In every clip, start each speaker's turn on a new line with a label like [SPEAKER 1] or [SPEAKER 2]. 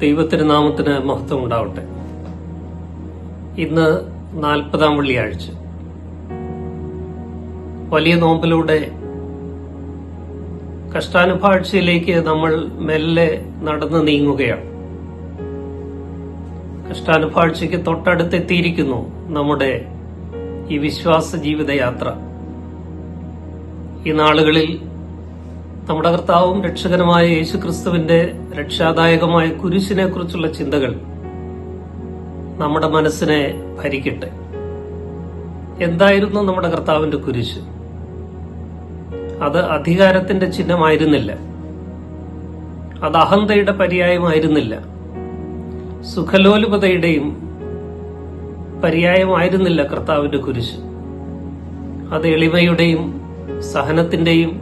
[SPEAKER 1] ദൈവത്തിന് നാമത്തിന് മഹത്വം ഉണ്ടാവട്ടെ ഇന്ന് നാൽപ്പതാം വെള്ളിയാഴ്ച. വലിയ നോമ്പിലൂടെ കഷ്ടാനുഭാഴ്ചയിലേക്ക് നമ്മൾ മെല്ലെ നടന്നു നീങ്ങുകയാണ്. കഷ്ടാനുഭാഴ്ചയ്ക്ക് തൊട്ടടുത്തെത്തിയിരിക്കുന്നു നമ്മുടെ ഈ വിശ്വാസ ജീവിതയാത്ര. ഈ നാളുകളിൽ നമ്മുടെ കർത്താവും രക്ഷകനുമായ യേശു ക്രിസ്തുവിന്റെ രക്ഷാദായകമായ കുരിശിനെ കുറിച്ചുള്ള ചിന്തകൾ നമ്മുടെ മനസ്സിനെ ഭരിക്കട്ടെ. എന്തായിരുന്നു നമ്മുടെ കർത്താവിന്റെ കുരിശ്? അത് അധികാരത്തിന്റെ ചിഹ്നമായിരുന്നില്ല. അത് അഹന്തയുടെ പര്യായമായിരുന്നില്ല. സുഖലോലുപതയുടെയും പര്യായമായിരുന്നില്ല കർത്താവിന്റെ കുരിശ്. അത് എളിമയുടെയും സഹനത്തിന്റെയും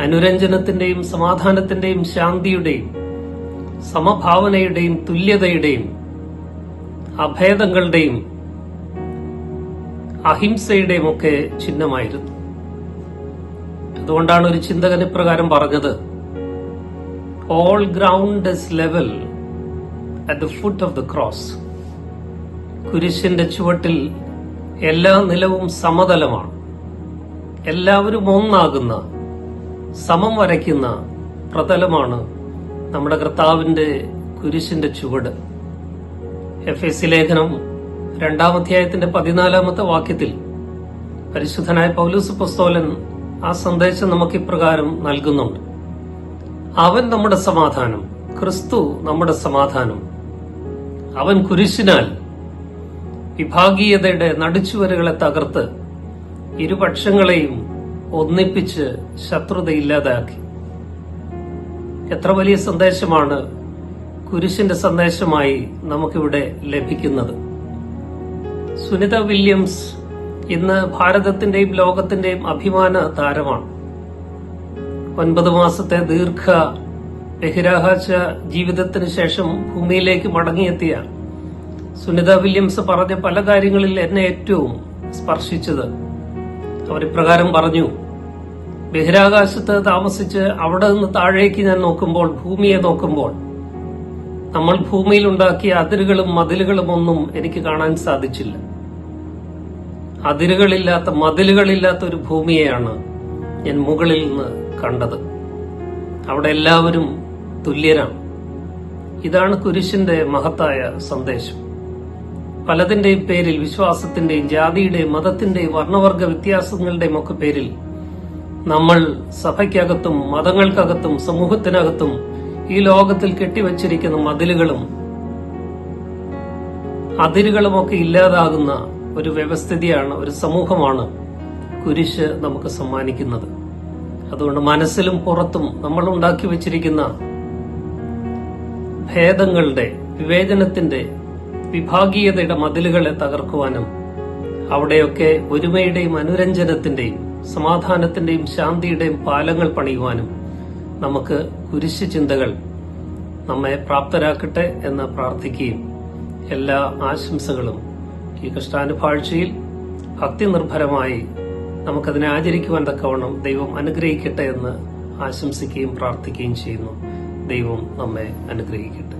[SPEAKER 1] അനുരഞ്ജനത്തിന്റെയും സമാധാനത്തിന്റെയും ശാന്തിയുടെയും സമഭാവനയുടെയും തുല്യതയുടെയും അഭേദങ്ങളുടെയും അഹിംസയുടെയും ഒക്കെ ചിഹ്നമായിരുന്നു. അതുകൊണ്ടാണ് ഒരു ചിന്തകൻ ഇപ്രകാരം പറഞ്ഞത്. All ground is level at the foot of the cross കുരിശിന്റെ ചുവട്ടിൽ എല്ലാ നിലവും സമതലമാണ്. എല്ലാവരും ഒന്നാകുന്ന സമം വരയ്ക്കുന്ന പ്രതലമാണ് നമ്മുടെ കർത്താവിന്റെ കുരിശിന്റെ ചുവട്. എഫ് എസ് ലേഖനം രണ്ടാം അധ്യായത്തിന്റെ പതിനാലാമത്തെ വാക്യത്തിൽ പരിശുദ്ധനായ പൗലൂസ് പുസ്തോലൻ ആ സന്ദേശം നമുക്ക് ഇപ്രകാരം നൽകുന്നുണ്ട്. അവൻ നമ്മുടെ സമാധാനം ക്രിസ്തു നമ്മുടെ സമാധാനം. അവൻ കുരിശിനാൽ വിഭാഗീയതയുടെ നടുച്ചുവരുകളെ തകർത്ത് ഇരുപക്ഷങ്ങളെയും ഒന്നിപ്പിച്ച് ശത്രുത ഇല്ലാതാക്കി എത്ര വലിയ സന്ദേശമാണ് കുരിശിന്റെ സന്ദേശമായി നമുക്കിവിടെ ലഭിക്കുന്നത്. സുനിത വില്യംസ് ഇന്ന് ഭാരതത്തിന്റെയും ലോകത്തിന്റെയും അഭിമാന താരമാണ്. ഒൻപത് മാസത്തെ ദീർഘ ബഹിരാകാശ ജീവിതത്തിന് ശേഷം ഭൂമിയിലേക്ക് മടങ്ങിയെത്തിയ സുനിത വില്യംസ് പറഞ്ഞ പല കാര്യങ്ങളിൽ എന്നെ ഏറ്റവും സ്പർശിച്ചത്. അവർ ഇപ്രകാരം പറഞ്ഞു ബഹിരാകാശത്ത് താമസിച്ച് അവിടെ നിന്ന് താഴേക്ക് ഞാൻ നോക്കുമ്പോൾ ഭൂമിയെ നോക്കുമ്പോൾ നമ്മൾ ഭൂമിയിൽ ഉണ്ടാക്കിയ അതിരുകളും മതിലുകളും ഒന്നും എനിക്ക് കാണാൻ സാധിച്ചില്ല. അതിരുകളില്ലാത്ത മതിലുകളില്ലാത്ത ഒരു ഭൂമിയെയാണ് ഞാൻ മുകളിൽ നിന്ന് കണ്ടത്. അവിടെ എല്ലാവരും തുല്യരാണ്. ഇതാണ് കുരിശിന്റെ മഹത്തായ സന്ദേശം. പലതിന്റെയും പേരിൽ വിശ്വാസത്തിന്റെയും ജാതിയുടെയും മതത്തിന്റെയും വർണവർഗ വ്യത്യാസങ്ങളുടെയും ഒക്കെ പേരിൽ നമ്മൾ സഭയ്ക്കകത്തും മതങ്ങൾക്കകത്തും സമൂഹത്തിനകത്തും ഈ ലോകത്തിൽ കെട്ടിവച്ചിരിക്കുന്ന മതിലുകളും അതിരുകളുമൊക്കെ ഇല്ലാതാകുന്ന ഒരു വ്യവസ്ഥിതിയാണ് ഒരു സമൂഹമാണ് കുരിശ് നമുക്ക് സമ്മാനിക്കുന്നത്. അതുകൊണ്ട് മനസ്സിലും പുറത്തും നമ്മൾ ഉണ്ടാക്കി വച്ചിരിക്കുന്ന ഭേദങ്ങളുടെ വിവേചനത്തിന്റെ വിഭാഗീയതയുടെ മതിലുകളെ തകർക്കുവാനും അവിടെയൊക്കെ ഒരുമയുടെയും അനുരഞ്ജനത്തിന്റെയും സമാധാനത്തിന്റെയും ശാന്തിയുടെയും പാലങ്ങൾ പണിയുവാനും നമുക്ക് കുരിശ് ചിന്തകൾ നമ്മെ പ്രാപ്തരാക്കട്ടെ എന്ന് പ്രാർത്ഥിക്കുകയും എല്ലാ ആശംസകളും ഈ കഷ്ടാനുഭാഴ്ചയിൽ ഭക്തി നിർഭരമായി നമുക്കതിനെ ആചരിക്കുവാൻ തക്കവണ്ണം ദൈവം അനുഗ്രഹിക്കട്ടെ എന്ന് ആശംസിക്കുകയും പ്രാർത്ഥിക്കുകയും ചെയ്യുന്നു. ദൈവം നമ്മെ അനുഗ്രഹിക്കട്ടെ.